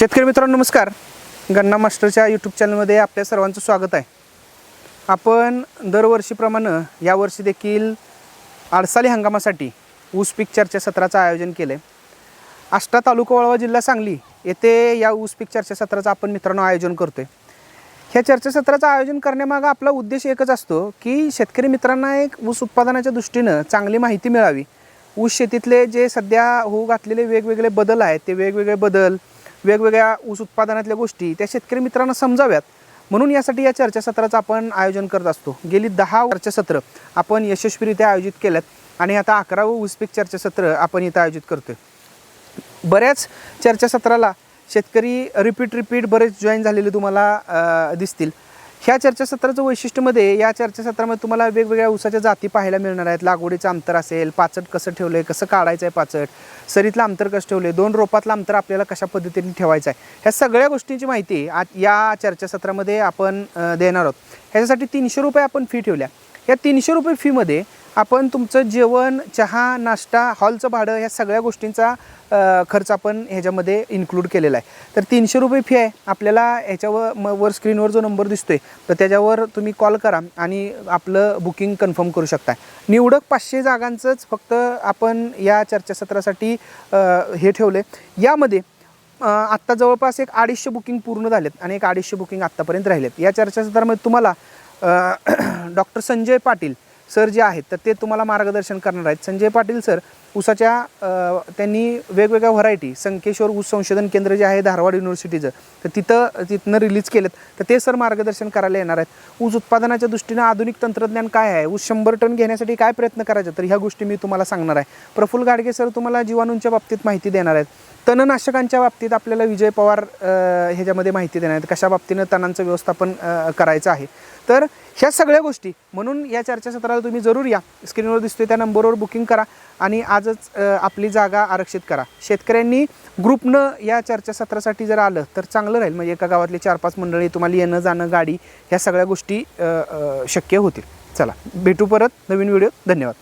शेतकरी मित्रांनो नमस्कार. गन्ना मास्टरच्या यूट्यूब चॅनलमध्ये आपल्या सर्वांचं स्वागत आहे. आपण दरवर्षीप्रमाणे यावर्षी देखील आडसाली हंगामासाठी ऊस पीक चर्चासत्राचं आयोजन केलं आहे आष्टा तालुका वळवा जिल्हा सांगली येथे या ऊस पीक चर्चासत्राचं आपण मित्रांनो आयोजन करतो आहे ह्या चर्चासत्राचं आयोजन करण्यामागं आपला उद्देश एकच असतो की शेतकरी मित्रांना एक ऊस उत्पादनाच्या दृष्टीनं चांगली माहिती मिळावी. ऊस शेतीतले जे सध्या होऊ घातलेले वेगवेगळे बदल आहेत ते वेगवेगळे बदल वेगवेगळ्या ऊस उत्पादनातल्या गोष्टी त्या शेतकरी मित्रांना समजाव्यात. म्हणून यासाठी या चर्चासत्राचं आपण आयोजन करत असतो. गेली दहा चर्चासत्र आपण यशस्वीरित्या आयोजित केल्यात आणि आता अकरावं ऊसपीक चर्चासत्र आपण इथं आयोजित करतोय. बऱ्याच चर्चासत्राला शेतकरी रिपीट रिपीट बरेच जॉईन झालेले तुम्हाला दिसतील. ह्या चर्चासत्राचं वैशिष्ट्यमध्ये या चर्चासत्रामध्ये तुम्हाला वेगवेगळ्या ऊसाच्या जाती पाहायला मिळणार आहेत. लागवडीचं अंतर असेल पाचट कसं ठेवलं आहे कसं काढायचं आहे पाचट सरीतलं अंतर कसं ठेवलं आहे दोन रोपातलं अंतर आपल्याला कशा पद्धतीने ठेवायचं आहे ह्या सगळ्या गोष्टींची माहिती आज या चर्चासत्रामध्ये आपण देणार आहोत. ह्याच्यासाठी तीनशे रुपये आपण फी ठेवल्या. या तीनशे रुपये फीमध्ये आपण तुमचं जेवण चहा नाश्ता हॉलचं भाडं ह्या सगळ्या गोष्टींचा खर्च आपण ह्याच्यामध्ये इन्क्लूड केलेला आहे. तर तीनशे रुपये फी आहे. आपल्याला ह्याच्यावर म वर स्क्रीनवर जो नंबर दिसतोय तर त्याच्यावर तुम्ही कॉल करा आणि आपलं बुकिंग कन्फर्म करू शकता निवडक पाचशे जागांचंच फक्त आपण या चर्चासत्रासाठी हे ठेवलं आहे यामध्ये आत्ता जवळपास एक अडीचशे बुकिंग पूर्ण झालेत आणि एक अडीचशे बुकिंग आत्तापर्यंत राहिलेत. या चर्चासत्रामध्ये तुम्हाला डॉक्टर संजय पाटील सर जे आहेत तर ते तुम्हाला मार्गदर्शन करणार आहेत. संजय पाटील सर ऊसाच्या त्यांनी वेगवेगळ्या व्हरायटी संकेश्वर ऊस संशोधन केंद्र जे आहे धारवाड युनिव्हर्सिटीचं तर तिथं तिथनं रिलीज केलेत. तर ते सर मार्गदर्शन करायला येणार आहेत. ऊस उत्पादनाच्या दृष्टीनं आधुनिक तंत्रज्ञान काय आहे? ऊस शंभर टन घेण्यासाठी काय प्रयत्न करायचे? तर ह्या गोष्टी मी तुम्हाला सांगणार आहे. प्रफुल्ल गाडगे सर तुम्हाला जीवाणूंच्या बाबतीत माहिती देणार आहेत. तणनाशकांच्या बाबतीत आपल्याला विजय पवार ह्याच्यामध्ये माहिती देणार आहेत. कशा बाबतीनं तणांचं व्यवस्थापन करायचं आहे. तर ह्या सगळ्या गोष्टी म्हणून या चर्चासत्राला तुम्ही जरूर या. स्क्रीनवर दिसतोय त्या नंबरवर बुकिंग करा. आणि आजच आपली जागा आरक्षित करा. शेतकऱ्यांनी ग्रुपनं या चर्चासत्रासाठी जर आलं तर चांगलं राहील. म्हणजे एका गावातले चार पाच मंडळी तुम्हाला येणं जाणं गाडी ह्या सगळ्या गोष्टी शक्य होतील. चला भेटू परत नवीन व्हिडिओ धन्यवाद.